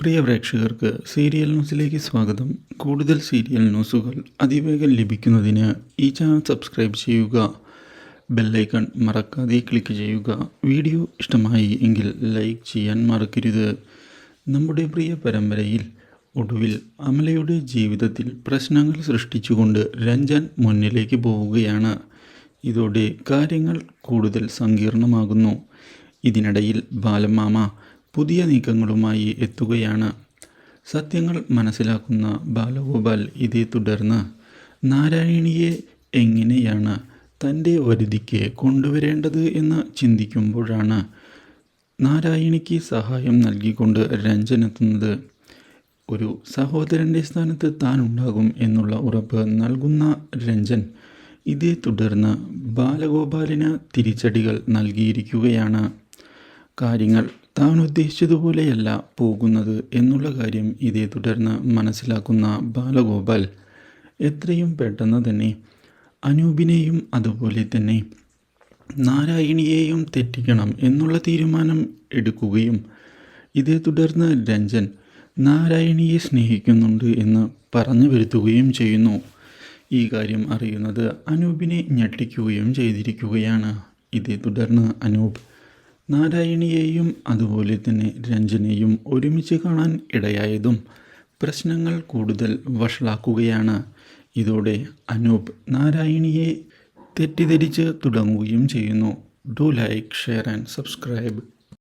പ്രിയ പ്രേക്ഷകർക്ക് സീരിയൽ ന്യൂസിലേക്ക് സ്വാഗതം. കൂടുതൽ സീരിയൽ ന്യൂസുകൾ അതിവേഗം ലഭിക്കുന്നതിന് ഈ ചാനൽ സബ്സ്ക്രൈബ് ചെയ്യുക ബെല്ലൈക്കൺ മറക്കാതെ ക്ലിക്ക് ചെയ്യുക. വീഡിയോ ഇഷ്ടമായി എങ്കിൽ ലൈക്ക് ചെയ്യാൻ മറക്കരുത്. നമ്മുടെ പ്രിയ പരമ്പരയിൽ ഒടുവിൽ അമലയുടെ ജീവിതത്തിൽ പ്രശ്നങ്ങൾ സൃഷ്ടിച്ചുകൊണ്ട് രഞ്ജൻ മുന്നിലേക്ക് പോവുകയാണ്. ഇതോടെ കാര്യങ്ങൾ കൂടുതൽ സങ്കീർണമാകുന്നു. ഇതിനിടയിൽ ബാലമാമ പുതിയ നീക്കങ്ങളുമായി എത്തുകയാണ്. സത്യങ്ങൾ മനസ്സിലാക്കുന്ന ബാലഗോപാൽ ഇതേ തുടർന്ന് നാരായണിയെ എങ്ങനെയാണ് തന്റെ വരുതിക്ക് കൊണ്ടുവരേണ്ടത് എന്ന് ചിന്തിക്കുമ്പോഴാണ് നാരായണിക്ക് സഹായം നൽകിക്കൊണ്ട് രഞ്ജൻ എത്തുന്നത്. ഒരു സഹോദരന്റെ സ്ഥാനത്ത് താൻ ഉണ്ടാകും എന്നുള്ള ഉറപ്പ് നൽകുന്ന രഞ്ജൻ ഇതേ തുടർന്ന് ബാലഗോപാലിന് തിരിച്ചടികൾ നൽകിയിരിക്കുകയാണ്. കാര്യങ്ങൾ താൻ ഉദ്ദേശിച്ചതുപോലെയല്ല പോകുന്നത് എന്നുള്ള കാര്യം ഇതേ തുടർന്ന് മനസ്സിലാക്കുന്ന ബാലഗോപാൽ എത്രയും പെട്ടെന്ന് തന്നെ അനൂപിനെയും അതുപോലെ തന്നെ നാരായണിയെയും തെറ്റിക്കണം എന്നുള്ള തീരുമാനം എടുക്കുകയും ഇതേ തുടർന്ന് രഞ്ജൻ നാരായണിയെ സ്നേഹിക്കുന്നുണ്ട് എന്ന് പറഞ്ഞു വരുത്തുകയും ചെയ്യുന്നു. ഈ കാര്യം അറിയുന്നത് അനൂപിനെ ഞെട്ടിക്കുകയും ചെയ്തിരിക്കുകയാണ്. ഇതേ തുടർന്ന് അനൂപ് നാരായണിയെയും അതുപോലെ തന്നെ രഞ്ജനെയും ഒരുമിച്ച് കാണാൻ ഇടയായതും പ്രശ്നങ്ങൾ കൂടുതൽ വഷളാക്കുകയാണ്. ഇതോടെ അനൂപ് നാരായണിയെ തെറ്റിദ്ധരിച്ച് തുടങ്ങുകയും ചെയ്യുന്നു. Do like share and subscribe